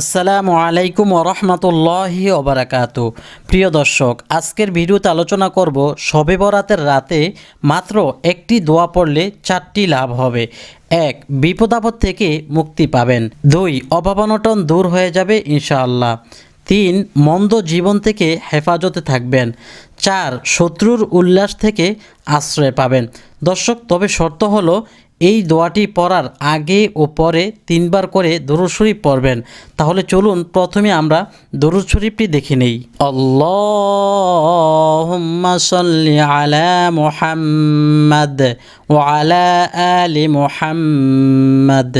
আসসালামু আলাইকুম ওরহমতুল্লাহি ওবরাকাত প্রিয় দর্শক, আজকের ভিডিওতে আলোচনা করব শবে বরাতের রাতে মাত্র একটি দোয়া পড়লে চারটি লাভ হবে। এক, বিপদ আপদ থেকে মুক্তি পাবেন। দুই, অভাবনটন দূর হয়ে যাবে ইনশাআল্লাহ। তিন, মন্দ জীবন থেকে হেফাজতে থাকবেন। চার, শত্রুর উল্লাস থেকে আশ্রয় পাবেন। দর্শক, তবে শর্ত হলো এই দোয়াটি পড়ার আগে ও পরে তিনবার করে দরুদ শরীফ পড়বেন। তাহলে চলুন প্রথমে আমরা দরুদ শরীফটি দেখে নেই। আল্লাহুম্মা সাল্লি আলা মুহাম্মাদ ওয়া আলা আলি মুহাম্মাদ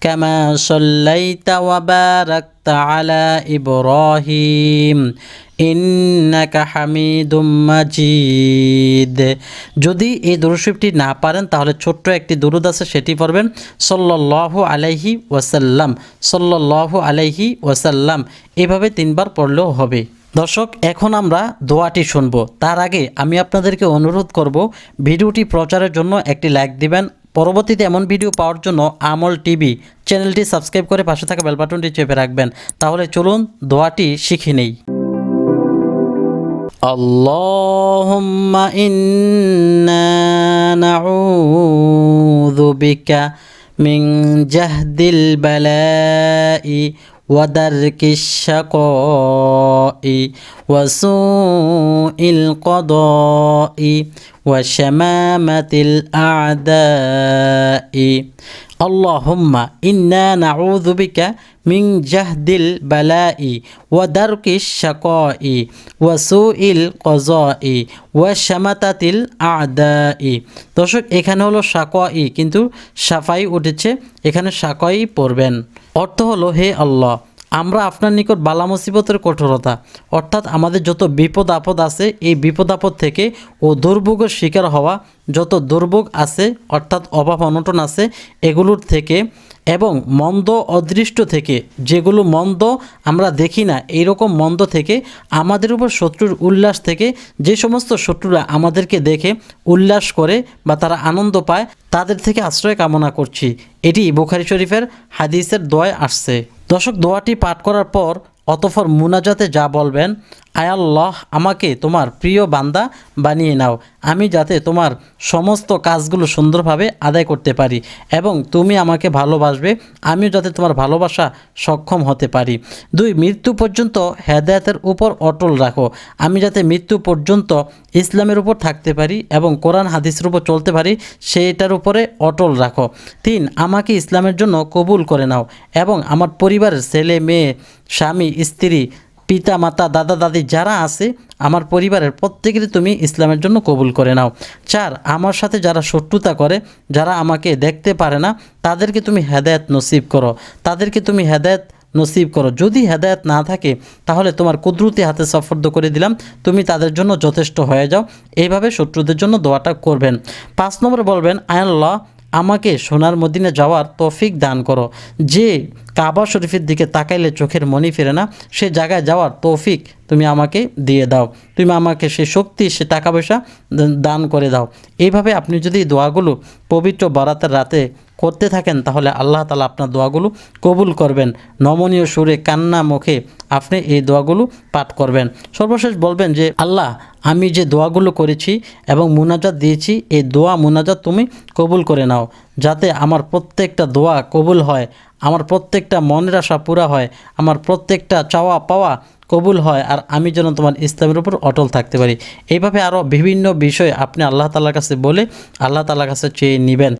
কামা সাল্লাইতা ওয়া বারাকতা আলা ইব্রাহিম। ইন্নাকা হামিদুম মাজিদ। যদি এই দরুশিফটি না পারেন, তাহলে ছোট্ট একটি দরুদ আছে, সেটি পড়বেন, সল্লাল্লাহু আলাইহি ওয়াসাল্লাম, সল্লাল্লাহু আলাইহি ওয়াসাল্লাম। এভাবে তিনবার পড়লেও হবে। দর্শক, এখন আমরা দোয়াটি শুনব। তার আগে আমি আপনাদেরকে অনুরোধ করব, ভিডিওটি প্রচারের জন্য একটি লাইক দিবেন। পরবর্তীতে এমন ভিডিও পাওয়ার জন্য আমল টিভি চ্যানেলটি সাবস্ক্রাইব করে পাশে থাকা বেল বাটনটি চেপে রাখবেন। তাহলে চলুন দোয়াটি শিখে নেই। اللهم إنا نعوذ بك من جهد البلاء ودرك الشقاء وسوء القضاء وشمامة الأعداء اللهم إنا نعوذ بك من جهد البلاء ودرك الشقاء وسوء القضاء وشمتة الأعداء দর্শক এখানে হলো সাকোয়াই কিন্তু সাফাই উঠেছে এখানে সাকোয়াই পড়বেন। অর্থ হলো, হে আল্লাহ, আমরা আপনার নিকট বালা মুসিবতের কঠোরতা, অর্থাৎ আমাদের যত বিপদ আপদ আছে, এই বিপদ আপদ থেকে ও দুর্ভোগের শিকার হওয়া যত দুর্ভোগ আছে, অর্থাৎ অভাব অনটন আছে, এগুলোর থেকে এবং মন্দ অদৃষ্ট থেকে, যেগুলো মন্দ আমরা দেখি না, এইরকম মন্দ থেকে আমাদের উপর শত্রুর উল্লাস থেকে যে সমস্ত শত্রুরা আমাদেরকে দেখে উল্লাস করে বা তারা আনন্দ পায় তাদের থেকে আশ্রয় কামনা করছি। এটি বুখারি শরীফের হাদিসের দোয়ায় আসছে। দর্শক, দোয়াটি পাঠ করার পর অতফর মুনাজাতে যা বলবেন আয়াল্লাহ আমাকে তোমার প্রিয় বান্দা বানিয়ে নাও। আমি যাতে তোমার সমস্ত কাজগুলো সুন্দরভাবে আদায় করতে পারি এবং তুমি আমাকে ভালোবাসবে, আমিও যাতে তোমার ভালোবাসা সক্ষম হতে পারি। দুই, মৃত্যু পর্যন্ত হেদায়তের উপর অটল রাখো। আমি যাতে মৃত্যু পর্যন্ত ইসলামের উপর থাকতে পারি এবং কোরআন হাদিসের উপর চলতে পারি সেটার উপরে অটল রাখো। তিন, আমাকে ইসলামের জন্য কবুল করে নাও এবং আমার পরিবারের ছেলে, মেয়ে, স্বামী, স্ত্রী পিতা মাতা দাদা দাদি যারা আছে, আমার পরিবারের প্রত্যেকেরই তুমি ইসলামের জন্য কবুল করে নাও। চার, আমার সাথে যারা শত্রুতা করে, যারা আমাকে দেখতে পারে না, তাদেরকে তুমি হেদায়ত নসিব করো। তাদেরকে তুমি হেদায়ত নসিব করো। যদি হেদায়ত না থাকে, তাহলে তোমার কুদরতি হাতে সফর্দ করে দিলাম। তুমি তাদের জন্য যথেষ্ট হয়ে যাও। এইভাবে শত্রুদের জন্য দোয়াটা করবেন। পাঁচ নম্বরে বলবেন আয়াল্লাহ আমাকে সোনার মদিনে যাওয়ার তৌফিক দান করো। যে কাবা শরীফের দিকে তাকাইলে চোখের মনি ফেরে না। সে জায়গায় যাওয়ার তৌফিক তুমি আমাকে দিয়ে দাও। তুমি আমাকে সে শক্তি, সে টাকা পয়সা দান করে দাও। এইভাবে আপনি যদি দোয়াগুলো পবিত্র বারাতের রাতে করতে থাকেন, তাহলে আল্লাহ তালা আপনার দোয়াগুলো কবুল করবেন। নমনীয় সুরে কান্না মুখে আপনি এই দোয়াগুলো পাঠ করবেন। সর্বশেষ বলবেন যে, আল্লাহ, আমি যে দোয়াগুলো করেছি এবং মুনাজাত দিয়েছি, এই দোয়া মুনাজাত তুমি কবুল করে নাও। যাতে আমার প্রত্যেকটা দোয়া কবুল হয়। আমার প্রত্যেকটা মনের আশা পুরা হয়, আমার প্রত্যেকটা চাওয়া পাওয়া কবুল হয় আর আমি যেন তোমার ইসলামের উপর অটল থাকতে পারি। এইভাবে আরও বিভিন্ন বিষয় আপনি আল্লাহ তালার কাছে বলে আল্লাহ তালার কাছে চেয়ে নেবেন।